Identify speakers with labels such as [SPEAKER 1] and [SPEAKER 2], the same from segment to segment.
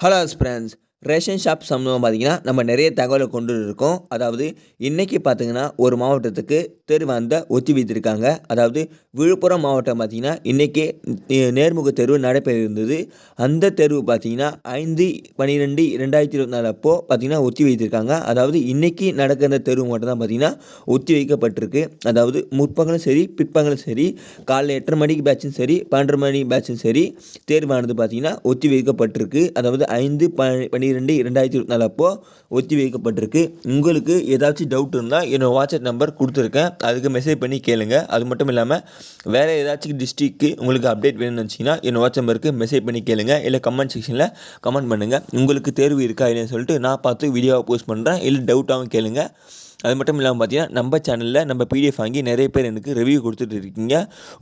[SPEAKER 1] Hello friends ration shop சம்மந்தமாக பார்த்தீங்கன்னா நம்ம நிறைய தகவலை கொண்டு இருக்கோம் அதாவது இன்றைக்கி பார்த்திங்கன்னா ஒரு மாவட்டத்துக்கு தெரு அந்த ஒத்தி வைத்திருக்காங்க. அதாவது விழுப்புரம் மாவட்டம் பார்த்திங்கன்னா இன்றைக்கே நேர்முக தேர்வு நடைபெற இருந்தது அந்த தெருவு பார்த்தீங்கன்னா ஐந்து பன்னிரெண்டு ரெண்டாயிரத்தி இருபத்தி நாலு அப்போது பார்த்திங்கன்னா ஒத்தி வைத்திருக்காங்க. அதாவது இன்றைக்கி நடக்கிற தெரு மட்டும் தான் பார்த்தீங்கன்னா ஒத்தி வைக்கப்பட்டிருக்கு. அதாவது முற்பகலும் சரி பிற்பகலும் சரி காலைல எட்டரை மணிக்கு பேட்சும் சரி பன்னெண்டு மணி பேட்சும் சரி தேர்வானது பார்த்தீங்கன்னா ஒத்தி வைக்கப்பட்டிருக்கு. அதாவது ஐந்து பன்னி ரெண்டு ரெண்டாயிரத்தி இருபத்தி நாலு அப்போது ஒத்தி வைக்கப்பட்டிருக்கு. உங்களுக்கு ஏதாச்சும் டவுட் இருந்தால் என்னோடய வாட்ஸ்அப் நம்பர் கொடுத்துருக்கேன். அதுக்கு மெசேஜ் பண்ணி கேளுங்க. அது மட்டும் இல்லாமல் வேறு ஏதாச்சும் டிஸ்ட்ரிக்கு உங்களுக்கு அப்டேட் வேணும்னு நினச்சிங்கன்னா என்னோட வாட்ஸ்அப் நம்பருக்கு மெசேஜ் பண்ணி கேளுங்க. இல்லை கமெண்ட் செக்ஷனில் கமெண்ட் பண்ணுங்கள் உங்களுக்கு தேர்வு இருக்கா இல்லைன்னு சொல்லிட்டு நான் பார்த்து வீடியோவை போஸ்ட் பண்ணுறேன் இல்லை டவுட்டாகவும் கேளுங்கள் அது மட்டும் இல்லாமல் பார்த்தீங்கன்னா நம்ம சேனலில் நம்ம பிடிஎஃப் வாங்கி நிறைய பேர் எனக்கு ரிவ்யூ கொடுத்துட்டு இருக்கீங்க.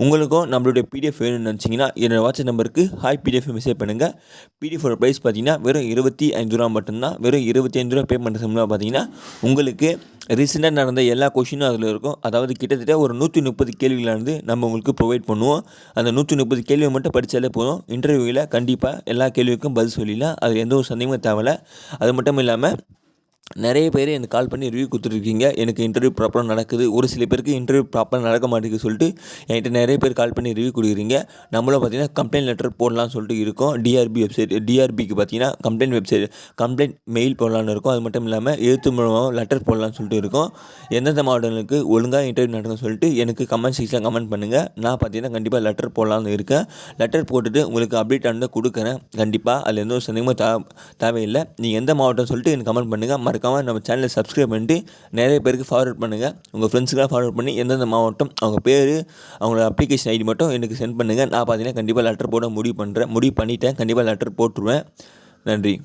[SPEAKER 1] உங்களுக்கும் நம்மளுடைய பிடிஎஃப் வேணும்னு நினச்சிங்கன்னா என்னோடய வாட்ஸ்அப் நம்பருக்கு ஹாய் பிடிஎஃப் மெசேஜ் பண்ணுங்கள் பிடிஎஃபோட ப்ரைஸ் பார்த்தீங்கன்னா வெறும் இருபத்தி அஞ்சு ரூபா மட்டும்தான். வெறும் இருபத்தி அஞ்சு ரூபா பே பண்ணுற சம்பளம் பார்த்தீங்கன்னா உங்களுக்கு ரீசெண்டாக நடந்த எல்லா கொஷினும் அதில் இருக்கும். அதாவது கிட்டத்தட்ட ஒரு நூற்றி முப்பது கேள்விகளானது நம்ம உங்களுக்கு ப்ரொவைட் பண்ணுவோம். அந்த நூற்றி முப்பது கேள்வியை மட்டும் படித்தாலே போதும். இன்டர்வியூவில் கண்டிப்பாக எல்லா கேள்விக்கும் பதில் சொல்லிடலாம். அது எந்த ஒரு சந்தேகமும் தேவையில்ல. அது மட்டும் இல்லாமல் நிறைய பேர் எனக்கு கால் பண்ணி ரிவ்யூ கொடுத்துருக்கீங்க எனக்கு இன்டர்வியூ ப்ராப்பராக நடக்குது. ஒரு சில பேருக்கு இன்டர்வியூ ப்ராப்பராக நடக்க மாட்டேங்குது சொல்லிட்டு என்கிட்ட நிறைய பேர் கால் பண்ணி ரிவ்யூ கொடுக்குறீங்க. நம்மளும் பார்த்தீங்கன்னா கம்ப்ளைண்ட் லெட்டர் போடலாம்னு சொல்லிட்டு இருக்கோம். டிஆர்பி வெப்சைட் டிஆர்பிக்கு பார்த்தீங்கன்னா கம்ப்ளைண்ட் வெப்சைட் கம்ப்ளைண்ட் மெயில் போடலான்னு இருக்கும். அது மட்டும் இல்லாமல் எழுத்து மூலமாக லெட்டர் போடலாம்னு சொல்லிட்டு இருக்கோம். எந்தெந்த மாவட்டங்களுக்கு ஒழுங்காக இன்டர்வியூ நடக்கும்னு சொல்லிட்டு எனக்கு கமெண்ட் செக்ஷனில் கமெண்ட் பண்ணுங்கள் நான் பார்த்தீங்கன்னா கண்டிப்பாக லெட்டர் போடலான்னு இருக்கேன். லெட்டர் போட்டுட்டு உங்களுக்கு அப்டேட் ஆனதை கொடுக்குறேன். கண்டிப்பாக அதில் எந்த ஒரு சந்தேகமும் தேவையில்லை. நீங்கள் எந்த மாவட்டம் சொல்லிட்டு எனக்கு கமெண்ட் பண்ணுங்கள் மறக்காமல் நம்ம சேனலை சப்ஸ்கிரைப் பண்ணிட்டு நிறைய பேருக்கு ஃபார்வர்ட் பண்ணுங்கள் உங்கள் ஃப்ரெண்ட்ஸுக்கெலாம் ஃபார்வர்ட் பண்ணி எந்தெந்த மாவட்டம் அவங்க பேர் அவங்களோட அப்ளிகேஷன் ஐடி மட்டும் எனக்கு சென்ட் பண்ணுங்கள் நான் பார்த்தீங்கன்னா கண்டிப்பாக லெட்டர் போட முடிவு பண்ணுறேன் முடிவு பண்ணிவிட்டேன் கண்டிப்பாக லெட்டர் போட்டுருவேன். நன்றி.